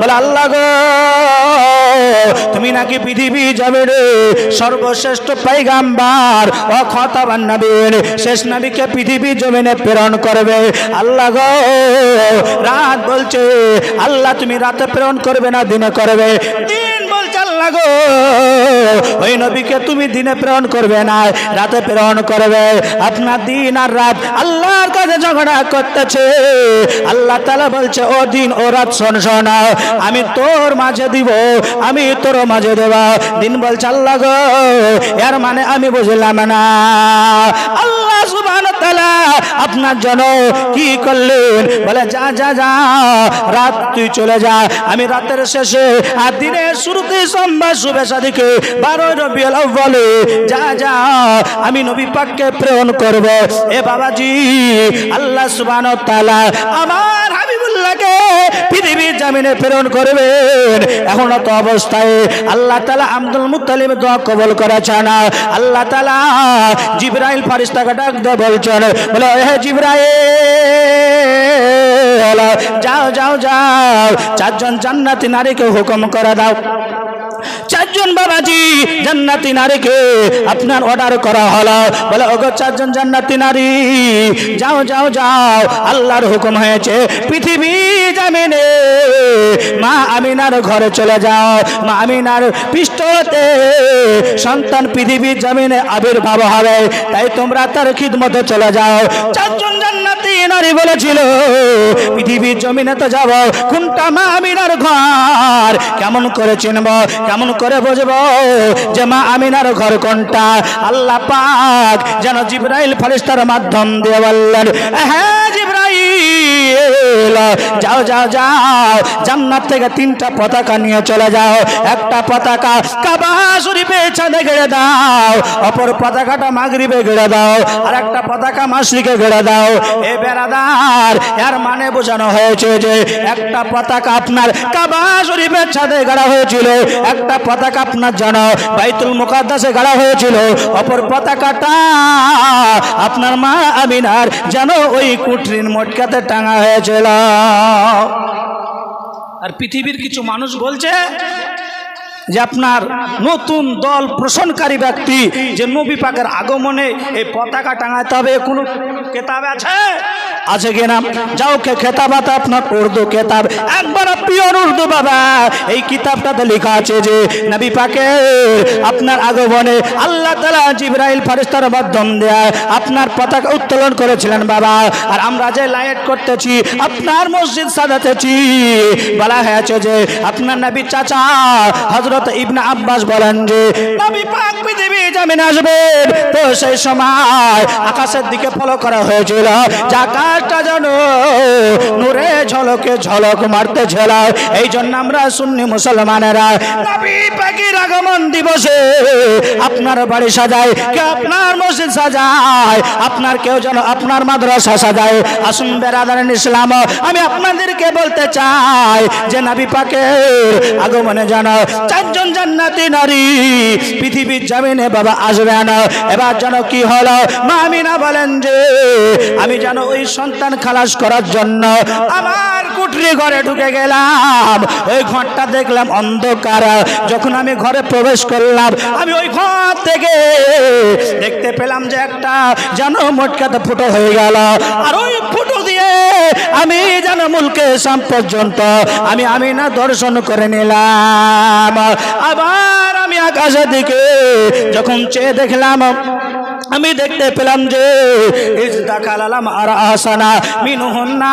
বলে, আল্লাহ গো, তুমি নাকি পৃথিবী যাবে রে সর্বশ্রেষ্ঠ পাইগাম্বার ও খতাবান নবীর শেষ নবীকে পৃথিবী জমিনে প্রেরণ করবে? আল্লাহ গো, রাত বলছে, আল্লাহ তুমি রাতে প্রেরণ করবে না, দিনে করবে। দিন বলছে আল্লাহ গো। ওই নবীকে তুমি দিনে প্রেরণ করবে না, রাতে প্রেরণ করবে। আপনার দিন আর রাত আল্লাহর কাছে ঝগড়া করতেছে। আল্লাহ তালা বলছে, ও দিন, ও রাত, শোন শোন, আমি তোর মাঝে দিব, আমি তোর মাঝে দেব। দিন বলছে, আল্লাহ গো, এর মানে আমি বুঝলাম না। আল্লাহ সুবহান আপনার জন্য কি করলেন? বলে, যা যা যা, রাত তুই চলে যা। আমি রাতের শেষে আর দিনের শুরুতে সোমবার শুভে সাদিকে বারোই রবি বলে যা যা, আমি নবী পাককে প্রেরণ করব। এ বাবাজি, আল্লাহ সুবান তালা আমার হাবিবুল্লাহকে পৃথিবীর জামিনে প্রেরণ করবেন। এখন তো অবস্থায় আল্লাহ তালা আব্দুল মুতালিম দোয়া করা করেছেন। আল্লাহ তালা জিব্রাইল ফারিস্তাকে ডাক দিয়ে বলছেন, বলে, হে জিব্রাইল, যাও যাও যাও, চারজন জান্নাতি নারীকে হুকুম করে দাও। চারজন বাবাজি, জান্নাতি নারীকে আপনার অর্ডার করা হলো। বলে, ওগো চারজন জান্নাতি নারী, যাও যাও যাও, আল্লাহর হুকুম হয়েছে, পৃথিবী জামিনে মা আমিনার ঘরে চলে যাও। মা আমিনার পৃষ্ঠতে সন্তান পৃথিবীর জামিনে আবির্ভাব হবে, তাই তোমরা তার খিদমতে চলে যাও। চারজন জান্নাতি নারী বলেছিল পৃথিবীর জমিনে তো যাব, কোনটা মা আমিনার ঘর? কেমন করে চিনব, কেমন করে বুঝব যে মা আমিনার ঘর কোনটা? আল্লাহ পাক যেন জিব্রাইল ফারিস্তার মাধ্যম দিয়ে বললেন হ্যাঁ জিব্রাইল যাও যাও যাও। জান্নাত থেকে তিনটা পতাকা নিয়ে চলে যাও। একটা পতাকা কাবা শরীফে ছাদে গেড়ে দাও। অপর পতাকাটা মাগরিবে গেড়ে দাও। আর একটা পতাকা মাসরিকে গেড়ে দাও। এ বেড়াদার, এর মানে বোঝানো হয়েছে যে একটা পতাকা আপনার কাবা শরীফের ছাদে গাড়া হয়েছিল। একটা পতাকা আপনার জানো বাইতুল মুকাদ্দাসে গাড়া হয়েছিল। অপর পতাকাটা আপনার মা আমিনার যেন ওই কুটরির মটকাতে টাঙা হয়েছিল। আর পৃথিবীর কিছু মানুষ বলছে যে আপনার নতুন দল পোষণকারী ব্যক্তি যে নবী পাকের আগমনে এই পতাকা টাঙাতে হবে। কোনো কেতাব আছে? আছে কিনা? যাও কে খেতাব আছে আপনার উর্দু কেতাব একবার পিওর উর্দু বাবা, এই কিতাবটাতে লেখা আছে যে, নবী পাকে আপনার আগমনে আল্লাহ তালা জিব্রাইল ফারিস্তার মাধ্যম দেয়া আপনার পতাকা উত্তোলন করেছিলেন বাবা। আর আমরা যে লাইট করতেছি, আপনার মসজিদ সাজাতেছি। বলা হয়েছে যে, আপনার নবী চাচা হজরত ইবনে আব্বাস বলেন যে, নবী পাক পৃথিবী জামিনে আসবেন তো সেই সময় আকাশের দিকে ফলো করা হয়েছিল। যে আকাশটা যেন নূরে ঝলকে ঝলক মারতে ঝেলায়। এই জন্য আমরা সুন্নি মুসলমানেরা পাকের আগমন দিবসে আপনার বাড়ি সাজায় কে আপনার মসজিদ সাজায়, আপনার কেউ যেন আপনার মাদ্রাসা সাজায়। আসুন বেরাদারেন ইসলাম, আমি আপনাদেরকে বলতে চাই যে নবী পাকের আগমনে জানো চারজন জান্নাতি নারী পৃথিবীর জামিনে বাবা আসবে না। এবার যেন কি হলো? মামিনা বলেন যে, আমি যেন ওই সন্তান খালাস করার জন্য আমার কুটরি ঘরে ঢুকে গেলাম। ওই ঘরটা দেখলাম অন্ধকার। যখন আমি ঘরে প্রবেশ করলাম। আমি ওই ঘর থেকে দেখতে পেলাম যে একটা যেন মটকাতে ফুটো হয়ে গেল। আর ওই ফুটো দিয়ে আমি যেন মুলকে সাম পর্যন্ত আমি আমি না দর্শন করে নিলাম। আবার আমি আকাশের দিকে যখন চেয়ে দেখলাম, আমি দেখতে পেলাম যে ইজ দাখালাম আর আসানা মিনুহন্না